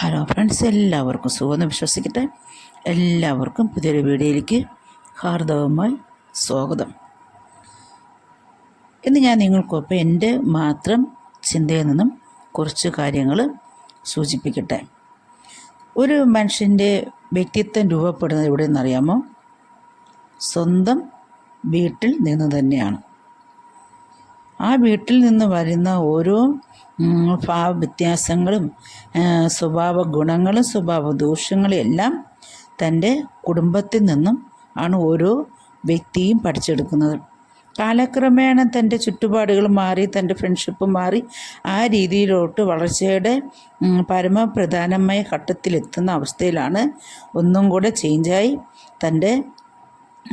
Hello friends എല്ലാവർക്കും സുഖമെന്ന് വിശ്വസിക്കട്ടെ. എല്ലാവർക്കും പുതിയൊരു വീഡിയോയിലേക്ക് ഹാർദവമായി സ്വാഗതം. ഇന്ന് ഞാൻ നിങ്ങൾക്കൊപ്പം എന്റെ മാത്രം ചിന്തയിൽ നിന്നും കുറച്ച് കാര്യങ്ങൾ സൂചിപ്പിക്കട്ടെ. ഒരു മനുഷ്യന്റെ വ്യക്തിത്വം രൂപപ്പെടുന്നത് എവിടെ നിന്നറിയാമോ സ്വന്തം വീട്ടിൽ നിന്ന് തന്നെയാണ്. ആ വീട്ടിൽ നിന്ന് വരുന്ന ഓരോ ഭാവ വ്യത്യാസങ്ങളും സ്വഭാവ ഗുണങ്ങളും സ്വഭാവ ദോഷങ്ങളും എല്ലാം തന്റെ കുടുംബത്തിൽ നിന്നും ആണ് ഓരോ വ്യക്തിയും പഠിച്ചെടുക്കുന്നത്. കാലക്രമേണ തന്റെ ചുറ്റുപാടുകൾ മാറി തന്റെ ഫ്രണ്ട്ഷിപ്പ് മാറി ആ രീതിയിലോട്ട് വളർച്ചയുടെ പരമപ്രധാനമായ ഘട്ടത്തിലെത്തുന്ന അവസ്ഥയിലാണ് ഒന്നും കൂടെ ചേഞ്ചായി തന്റെ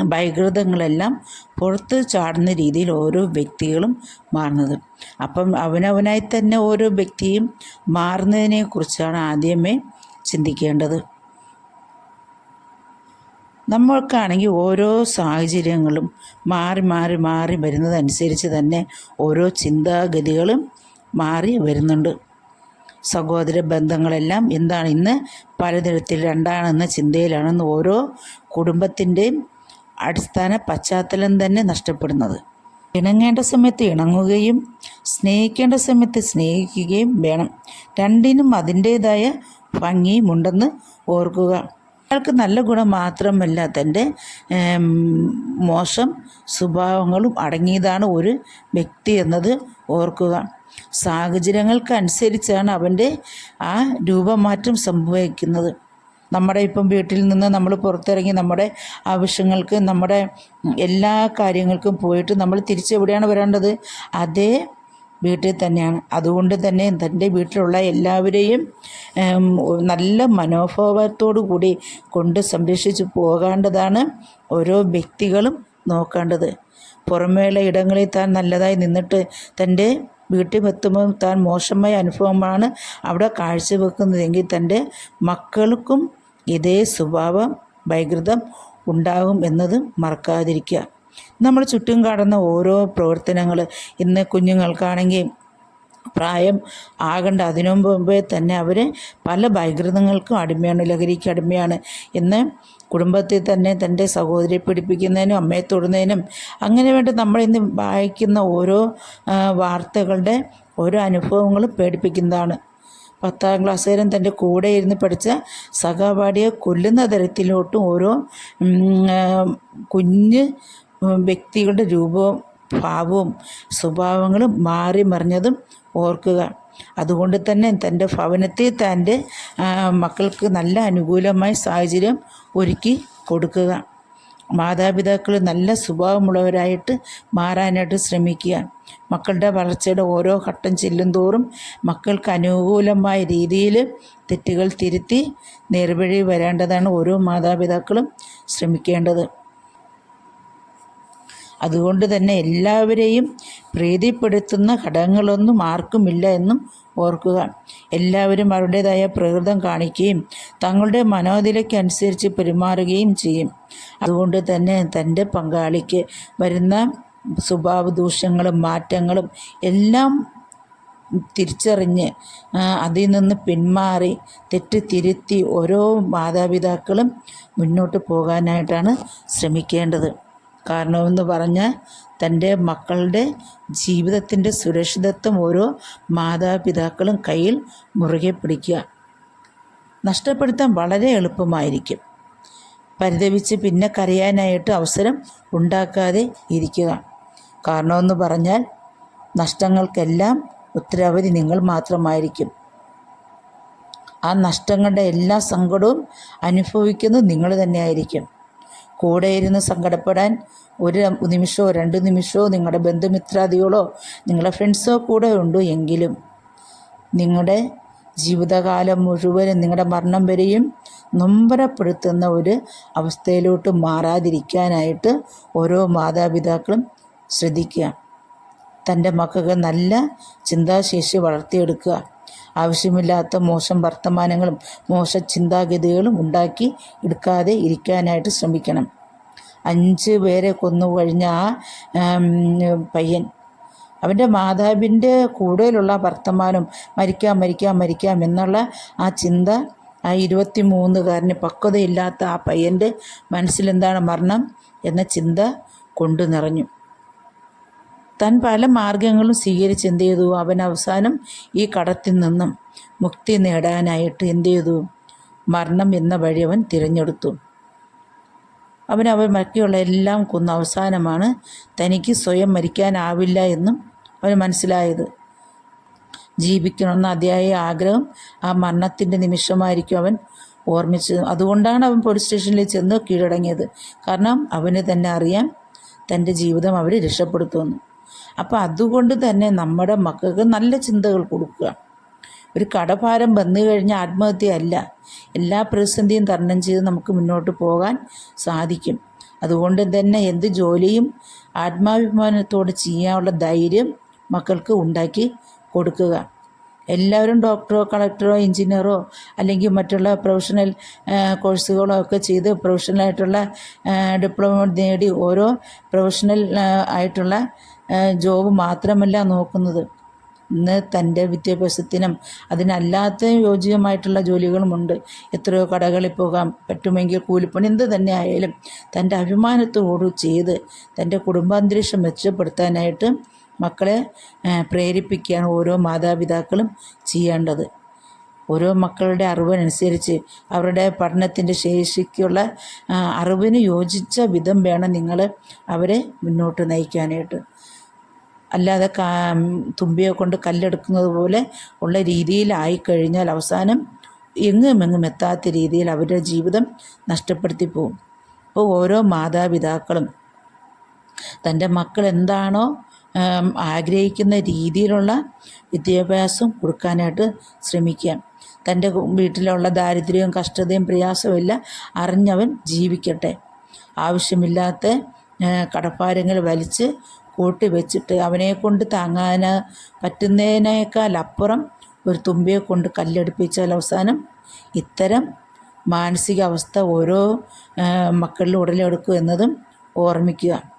വൈകൃതങ്ങളെല്ലാം പുറത്ത് ചാടുന്ന രീതിയിൽ ഓരോ വ്യക്തികളും മാറുന്നത്. അപ്പം അവനവനായി തന്നെ ഓരോ വ്യക്തിയും മാറുന്നതിനെ കുറിച്ചാണ് ആദ്യമേ ചിന്തിക്കേണ്ടത്. നമ്മൾക്കാണെങ്കിൽ ഓരോ സാഹചര്യങ്ങളും മാറി മാറി മാറി വരുന്നതനുസരിച്ച് തന്നെ ഓരോ ചിന്താഗതികളും മാറി വരുന്നുണ്ട്. സഹോദര ബന്ധങ്ങളെല്ലാം എന്താണ് ഇന്ന് പലതരത്തിൽ രണ്ടാണെന്ന ചിന്തയിലാണെന്ന് ഓരോ കുടുംബത്തിന്റെയും അടിസ്ഥാന പശ്ചാത്തലം തന്നെ നഷ്ടപ്പെടുന്നത്. ഇണങ്ങേണ്ട സമയത്ത് ഇണങ്ങുകയും സ്നേഹിക്കേണ്ട സമയത്ത് സ്നേഹിക്കുകയും വേണം. രണ്ടിനും അതിന്റേതായ ഭംഗിയും ഉണ്ടെന്ന് ഓർക്കുക. അയാൾക്ക് നല്ല ഗുണം മാത്രമല്ല തന്റെ മോശം സ്വഭാവങ്ങളും അടങ്ങിയതാണ് ഒരു വ്യക്തി എന്നത് ഓർക്കുക. സാഹചര്യങ്ങൾക്കനുസരിച്ചാണ് അവന്റെ ആ രൂപമാറ്റം സംഭവിക്കുന്നത്. നമ്മുടെ ഇപ്പം വീട്ടിൽ നിന്ന് നമ്മൾ പുറത്തിറങ്ങി നമ്മുടെ ആവശ്യങ്ങൾക്ക് നമ്മുടെ എല്ലാ കാര്യങ്ങൾക്കും പോയിട്ട് നമ്മൾ തിരിച്ചെവിടെയാണ് വരേണ്ടത്? അതേ വീട്ടിൽ തന്നെയാണ്. അതുകൊണ്ട് തന്നെ തന്റെ വീട്ടിലുള്ള എല്ലാവരെയും നല്ല മനോഭാവത്തോടു കൂടി കൊണ്ട് സംരക്ഷിച്ച് പോകേണ്ടതാണ് ഓരോ വ്യക്തികളും നോക്കേണ്ടത്. പുറമേയുള്ള ഇടങ്ങളിൽ താൻ നല്ലതായി നിന്നിട്ട് തന്റെ വീട്ടിൽ എത്തുമ്പോൾ താൻ മോശമായ അനുഭവമാണ് അവിടെ കാഴ്ചവെക്കുന്നതെങ്കിൽ തന്റെ മക്കൾക്കും ഇതേ സ്വഭാവം വൈകൃതം ഉണ്ടാകും എന്നത് മറക്കാതിരിക്കുക. നമ്മൾ ചുറ്റും കാണുന്ന ഓരോ പ്രവർത്തനങ്ങൾ ഇന്ന് കുഞ്ഞുങ്ങൾക്കാണെങ്കിൽ പ്രായം ആകേണ്ട അതിനു മുമ്പേ തന്നെ അവർ പല വൈകൃതങ്ങൾക്കും അടിമയാണ് ലഹരിക്ക് അടിമയാണ് ഇന്ന് കുടുംബത്തിൽ തന്നെ തന്റെ സഹോദരിയെ പിടിപ്പിക്കുന്നതിനും അമ്മയെ തൊടുന്നതിനും അങ്ങനെ വേണ്ടി നമ്മളിന്ന് വായിക്കുന്ന ഓരോ വാർത്തകളുടെ ഓരോ അനുഭവങ്ങളും പേടിപ്പിക്കുന്നതാണ്. പത്താം ക്ലാസ് വരെ തന്റെ കൂടെ ഇരുന്ന് പഠിച്ച സഹപാഠിയെ കൊല്ലുന്ന തരത്തിലോട്ടും ഓരോ കുഞ്ഞ് വ്യക്തികളുടെ രൂപവും ഭാവവും സ്വഭാവങ്ങളും മാറി മറിഞ്ഞതും ഓർക്കുക. അതുകൊണ്ട് തന്നെ തന്റെ ഭവനത്തെ തന്റെ മക്കൾക്ക് നല്ല അനുകൂലമായ സാഹചര്യം ഒരുക്കി കൊടുക്കുക. മാതാപിതാക്കൾ നല്ല സ്വഭാവമുള്ളവരായിട്ട് മാറാനായിട്ട് ശ്രമിക്കുക. മക്കളുടെ വളർച്ചയുടെ ഓരോ ഘട്ടം ചെല്ലും തോറും മക്കൾക്ക് അനുകൂലമായ രീതിയിൽ തെറ്റുകൾ തിരുത്തി നേർവഴി വരേണ്ടതാണ് ഓരോ മാതാപിതാക്കളും ശ്രമിക്കേണ്ടത്. അതുകൊണ്ട് തന്നെ എല്ലാവരെയും പ്രീതിപ്പെടുത്തുന്ന ഘടകങ്ങളൊന്നും ആർക്കുമില്ല എന്നും ഓർക്കുക. എല്ലാവരും അവരുടേതായ പ്രകൃതം കാണിക്കുകയും തങ്ങളുടെ മനോനിലയ്ക്കനുസരിച്ച് പെരുമാറുകയും ചെയ്യും. അതുകൊണ്ട് തന്നെ തന്റെ പങ്കാളിക്ക് വരുന്ന സ്വഭാവ ദൂഷ്യങ്ങളും മാറ്റങ്ങളും എല്ലാം തിരിച്ചറിഞ്ഞ് അതിൽ നിന്ന് പിന്മാറി തെറ്റ് തിരുത്തി ഓരോ മാതാപിതാക്കളും മുന്നോട്ട് പോകാനായിട്ടാണ് ശ്രമിക്കേണ്ടത്. കാരണമെന്ന് പറഞ്ഞാൽ തന്റെ മക്കളുടെ ജീവിതത്തിന്റെ സുരക്ഷിതത്വം ഓരോ മാതാപിതാക്കളും കയ്യിൽ മുറുകെ പിടിക്കുക. നഷ്ടപ്പെടുത്താൻ വളരെ എളുപ്പമായിരിക്കും. പരിതപിച്ച് പിന്നെ കരയാനായിട്ട് അവസരം ഉണ്ടാക്കാതെ ഇരിക്കുക. കാരണമെന്ന് പറഞ്ഞാൽ നഷ്ടങ്ങൾക്കെല്ലാം ഉത്തരവധി നിങ്ങൾ മാത്രമായിരിക്കും. ആ നഷ്ടങ്ങളുടെ എല്ലാ സങ്കടവും അനുഭവിക്കുന്നത് നിങ്ങൾ തന്നെയായിരിക്കും. കൂടെ ഇരുന്ന് സങ്കടപ്പെടാൻ ഒരു നിമിഷമോ രണ്ട് നിമിഷമോ നിങ്ങളുടെ ബന്ധുമിത്രാദികളോ നിങ്ങളുടെ ഫ്രണ്ട്സോ കൂടെ ഉണ്ട് എങ്കിലും നിങ്ങളുടെ ജീവിതകാലം മുഴുവനും നിങ്ങളുടെ മരണം വരെയും നൊമ്പരപ്പെടുത്തുന്ന ഒരു അവസ്ഥയിലോട്ട് മാറാതിരിക്കാനായിട്ട് ഓരോ മാതാപിതാക്കളും ശ്രദ്ധിക്കുക. തന്റെ മക്കൾക്ക് നല്ല ചിന്താശേഷി വളർത്തിയെടുക്കുക. ആവശ്യമില്ലാത്ത മോശം വർത്തമാനങ്ങളും മോശ ചിന്താഗതികളും ഉണ്ടാക്കി എടുക്കാതെ ഇരിക്കാനായിട്ട് ശ്രമിക്കണം. അഞ്ച് പേരെ കൊന്നു കഴിഞ്ഞ ആ പയ്യൻ. അവന്റെ മാതാവിന്റെ കൂടുതലുള്ള വർത്തമാനം മരിക്കാം മരിക്കാം മരിക്കാം എന്നുള്ള ആ ചിന്ത ആ ഇരുപത്തി മൂന്നുകാരന് പക്വതയില്ലാത്ത ആ പയ്യന്റെ മനസ്സിലെന്താണ് മരണം എന്ന ചിന്ത കൊണ്ടു നിറഞ്ഞു. താൻ പല മാർഗങ്ങളും സ്വീകരിച്ച് എന്ത് ചെയ്തു? അവൻ അവസാനം ഈ കടത്തിൽ നിന്നും മുക്തി നേടാനായിട്ട് എന്ത് ചെയ്തു? മരണം എന്ന വഴി അവൻ തിരഞ്ഞെടുത്തു. അവൻ അവൻ മറ്റുള്ള എല്ലാം കൊന്ന. അവസാനമാണ് തനിക്ക് സ്വയം മരിക്കാനാവില്ല എന്നും അവന് മനസ്സിലായത്. ജീവിക്കണമെന്ന അതിയായ ആഗ്രഹം ആ മരണത്തിന്റെ നിമിഷമായിരിക്കും അവൻ ഓർമ്മിച്ചത്. അതുകൊണ്ടാണ് അവൻ പോലീസ് സ്റ്റേഷനിൽ ചെന്ന് കീഴടങ്ങിയത്. കാരണം അവന് തന്നെ അറിയാം തന്റെ ജീവിതം അവർ രക്ഷപ്പെടുത്തുമെന്ന്. അപ്പോൾ അതുകൊണ്ട് തന്നെ നമ്മുടെ മക്കൾക്ക് നല്ല ചിന്തകൾ കൊടുക്കുക. ഒരു കടഭാരം വന്നു കഴിഞ്ഞാൽ ആത്മഹത്യയല്ല. എല്ലാ പ്രതിസന്ധിയും തരണം ചെയ്ത് നമുക്ക് മുന്നോട്ട് പോകാൻ സാധിക്കും. അതുകൊണ്ട് തന്നെ എന്ത് ജോലിയും ആത്മാഭിമാനത്തോടെ ചെയ്യാനുള്ള ധൈര്യം മക്കൾക്ക് ഉണ്ടാക്കി കൊടുക്കുക. എല്ലാവരും ഡോക്ടറോ കളക്ടറോ എഞ്ചിനീയറോ അല്ലെങ്കിൽ മറ്റുള്ള പ്രൊഫഷണൽ കോഴ്സുകളോ ഒക്കെ ചെയ്ത് പ്രൊഫഷണലായിട്ടുള്ള ഡിപ്ലോമ നേടി ഓരോ പ്രൊഫഷണൽ ആയിട്ടുള്ള ജോബ് മാത്രമല്ല നോക്കുന്നത്. ഇന്ന് തന്റെ വിദ്യാഭ്യാസത്തിനും അതിനല്ലാത്ത യോജ്യമായിട്ടുള്ള ജോലികളുമുണ്ട്. എത്രയോ കടകളിൽ പോകാൻ പറ്റുമെങ്കിൽ കൂലിപ്പണി എന്ത് തന്നെ ആയാലും തന്റെ അഭിമാനത്തോട് ചെയ്ത് തന്റെ കുടുംബാന്തരീക്ഷം മെച്ചപ്പെടുത്താനായിട്ട് മക്കളെ പ്രേരിപ്പിക്കുകയാണ് ഓരോ മാതാപിതാക്കളും ചെയ്യേണ്ടത്. ഓരോ മക്കളുടെ അറിവിനനുസരിച്ച് അവരുടെ പഠനത്തിന്റെ ശേഷിക്കുള്ള അറിവിന് യോജിച്ച വിധം വേണം നിങ്ങൾ അവരെ മുന്നോട്ട് നയിക്കാനായിട്ട്. അല്ലാതെ കാ തുമ്പിയെ കൊണ്ട് കല്ലെടുക്കുന്നത് പോലെ ഉള്ള രീതിയിലായി കഴിഞ്ഞാൽ അവസാനം എങ്ങും എങ്ങും എത്താത്ത രീതിയിൽ അവരുടെ ജീവിതം നഷ്ടപ്പെടുത്തി പോകും അപ്പോൾ ഓരോ മാതാപിതാക്കളും തന്റെ മക്കൾ എന്താണോ ആഗ്രഹിക്കുന്ന രീതിയിലുള്ള വിദ്യാഭ്യാസം കൊടുക്കാനായിട്ട് ശ്രമിക്കുക തന്റെ വീട്ടിലുള്ള ദാരിദ്ര്യവും കഷ്ടതയും പ്രയാസവും എല്ലാം അറിഞ്ഞവൻ ജീവിക്കട്ടെ. ആവശ്യമില്ലാത്ത കടപ്പാരങ്ങൾ വലിച്ച് കൂട്ടി വെച്ചിട്ട് അവനെ കൊണ്ട് താങ്ങാൻ പറ്റുന്നതിനേക്കാൾ അപ്പുറം ഒരു തുമ്പിയെ കൊണ്ട് കല്ലെടുപ്പിച്ചാൽ അവസാനം ഇത്തരം മാനസികാവസ്ഥ ഓരോ മക്കളിലും ഉടലെടുക്കും എന്നതും ഓർമ്മിക്കുക.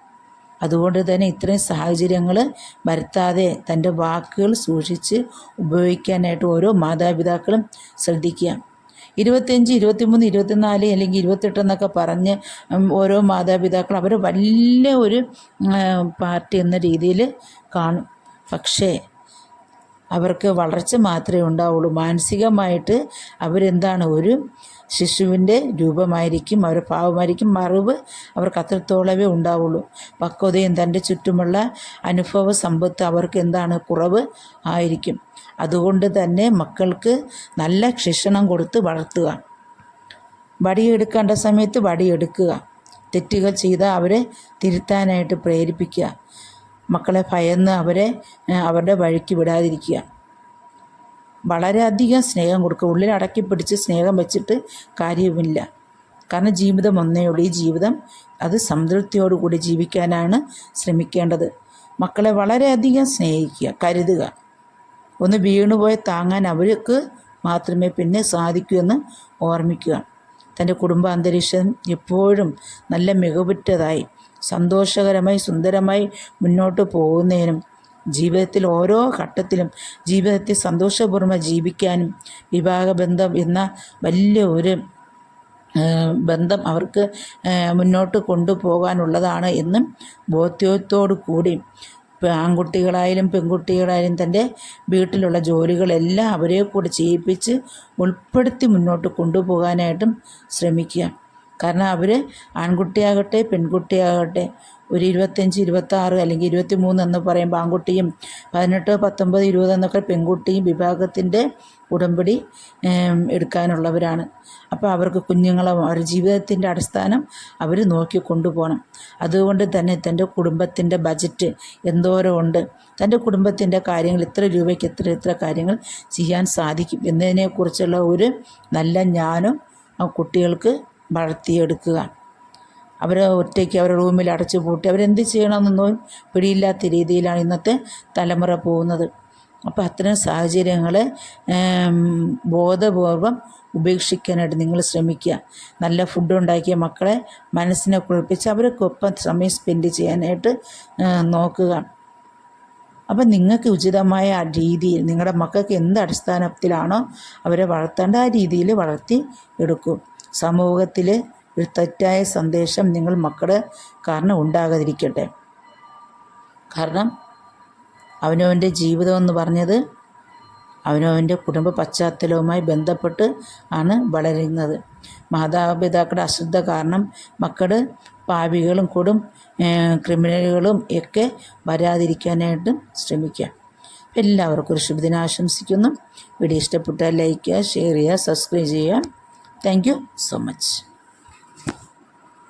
അതുകൊണ്ട് തന്നെ ഇത്രയും സാഹചര്യങ്ങൾ വരുത്താതെ തന്റെ വാക്കുകൾ സൂക്ഷിച്ച് ഉപയോഗിക്കാനായിട്ട് ഓരോ മാതാപിതാക്കളും ശ്രദ്ധിക്കുക. ഇരുപത്തിയഞ്ച് ഇരുപത്തിമൂന്ന് ഇരുപത്തിനാല് അല്ലെങ്കിൽ ഇരുപത്തെട്ടെന്നൊക്കെ പറഞ്ഞ് ഓരോ മാതാപിതാക്കളും അവർ വലിയ ഒരു പാർട്ടി എന്ന രീതിയിൽ കാണും. പക്ഷേ അവർക്ക് വളർച്ച മാത്രമേ ഉണ്ടാവുള്ളൂ. മാനസികമായിട്ട് അവരെന്താണ് ഒരു ശിശുവിന്റെ രൂപമായിരിക്കും അവരുടെ ഭാവമായിരിക്കും മറിവ് അവർക്ക് അത്രത്തോളമേ ഉണ്ടാവുള്ളൂ. പക്വതയും തന്റെ ചുറ്റുമുള്ള അനുഭവ സമ്പത്ത് അവർക്ക് എന്താണ്? കുറവ് ആയിരിക്കും. അതുകൊണ്ട് തന്നെ മക്കൾക്ക് നല്ല ശിക്ഷണം കൊടുത്ത് വളർത്തുക. വടിയെടുക്കേണ്ട സമയത്ത് വടിയെടുക്കുക. തെറ്റുകൾ ചെയ്ത അവരെ തിരുത്താനായിട്ട് പ്രേരിപ്പിക്കുക. മക്കളെ ഭയന്ന് അവരെ അവരുടെ വഴിക്ക് വിടാതിരിക്കുക. വളരെയധികം സ്നേഹം കൊടുക്കുക ഉള്ളിൽ അടക്കി പിടിച്ച് സ്നേഹം വെച്ചിട്ട് കാര്യവുമില്ല. കാരണം ജീവിതം ഒന്നേ ഉള്ളൂ. ഈ ജീവിതം അത് സംതൃപ്തിയോടുകൂടി ജീവിക്കാനാണ് ശ്രമിക്കേണ്ടത്. മക്കളെ വളരെയധികം സ്നേഹിക്കുക കരുതുക. ഒന്ന് വീണുപോയി താങ്ങാൻ അവർക്ക് മാത്രമേ പിന്നെ സാധിക്കൂ എന്ന് ഓർമ്മിക്കുക. തന്റെ കുടുംബ അന്തരീക്ഷം എപ്പോഴും നല്ല മികവുറ്റതായി സന്തോഷകരമായി സുന്ദരമായി മുന്നോട്ട് പോകുന്നതിനും ജീവിതത്തിൽ ഓരോ ഘട്ടത്തിലും ജീവിതത്തെ സന്തോഷപൂർവം ജീവിക്കാനും വിവാഹബന്ധം എന്ന വലിയ ഒരു ബന്ധം അവർക്ക് മുന്നോട്ട് കൊണ്ടുപോകാനുള്ളതാണ് എന്നും ബോധ്യത്തോടു കൂടി ആൺകുട്ടികളായാലും പെൺകുട്ടികളായാലും തന്റെ വീട്ടിലുള്ള ജോലികളെല്ലാം അവരെ കൂടെ ചെയ്യിപ്പിച്ച് ഉൾപ്പെടുത്തി മുന്നോട്ട് കൊണ്ടുപോകാനായിട്ടും ശ്രമിക്കുക. കാരണം അവർ ആൺകുട്ടിയാകട്ടെ പെൺകുട്ടിയാകട്ടെ ഒരു ഇരുപത്തഞ്ച് ഇരുപത്താറ് അല്ലെങ്കിൽ ഇരുപത്തി മൂന്ന് എന്ന് പറയുമ്പോൾ ആൺകുട്ടിയും പതിനെട്ട് പത്തൊമ്പത് ഇരുപത് എന്നൊക്കെ പെൺകുട്ടിയും വിഭാഗത്തിന്റെ ഉടമ്പടി എടുക്കാനുള്ളവരാണ്. അപ്പോൾ അവർക്ക് കുഞ്ഞുങ്ങളെ അവരുടെ ജീവിതത്തിന്റെ അടിസ്ഥാനം അവർ നോക്കി കൊണ്ടുപോകണം. അതുകൊണ്ട് തന്നെ തന്റെ കുടുംബത്തിന്റെ ബജറ്റ് എന്തോരം ഉണ്ട് തന്റെ കുടുംബത്തിന്റെ കാര്യങ്ങൾ ഇത്ര രൂപയ്ക്ക് ഇത്ര ഇത്ര കാര്യങ്ങൾ ചെയ്യാൻ സാധിക്കും എന്നതിനെക്കുറിച്ചുള്ള ഒരു നല്ല ജ്ഞാനം ആ കുട്ടികൾക്ക് വളർത്തിയെടുക്കുക. അവരെ ഒറ്റയ്ക്ക് അവരുടെ റൂമിൽ അടച്ചു പൂട്ടി അവരെന്ത് ചെയ്യണമെന്നൊന്നും പിടിയില്ലാത്ത രീതിയിലാണ് ഇന്നത്തെ തലമുറ പോകുന്നത്. അപ്പോൾ അത്തരം സാഹചര്യങ്ങൾ ബോധപൂർവം ഉപേക്ഷിക്കാനായിട്ട് നിങ്ങൾ ശ്രമിക്കുക. നല്ല ഫുഡ് ഉണ്ടാക്കിയ മക്കളെ മനസ്സിനെ കുളിപ്പിച്ച് അവർക്കൊപ്പം സമയം സ്പെൻഡ് ചെയ്യാനായിട്ട് നോക്കുക. അപ്പം നിങ്ങൾക്ക് ഉചിതമായ ആ രീതിയിൽ നിങ്ങളുടെ മക്കൾക്ക് എന്ത് അടിസ്ഥാനത്തിലാണോ അവരെ വളർത്തേണ്ട ആ രീതിയിൽ വളർത്തി എടുക്കും. സമൂഹത്തിൽ ഒരു തെറ്റായ സന്ദേശം നിങ്ങൾ മക്കളുടെ കാരണം ഉണ്ടാകാതിരിക്കട്ടെ. കാരണം അവനവന്റെ ജീവിതം എന്ന് പറഞ്ഞത് അവനവന്റെ കുടുംബ പശ്ചാത്തലവുമായി ബന്ധപ്പെട്ട് ആണ് വളരുന്നത്. മാതാപിതാക്കളുടെ അശ്രദ്ധ കാരണം മക്കൾ പാപികളും കൊടും ക്രിമിനലുകളും ഒക്കെ വരാതിരിക്കാനായിട്ട് ശ്രമിക്കുക. എല്ലാവർക്കും ഒരു ശുഭദിനാശംസിക്കുന്നു വീഡിയോ ഇഷ്ടപ്പെട്ടാൽ ലൈക്ക് ചെയ്യുക ഷെയർ ചെയ്യുക സബ്സ്ക്രൈബ് ചെയ്യുക. Thank you so much.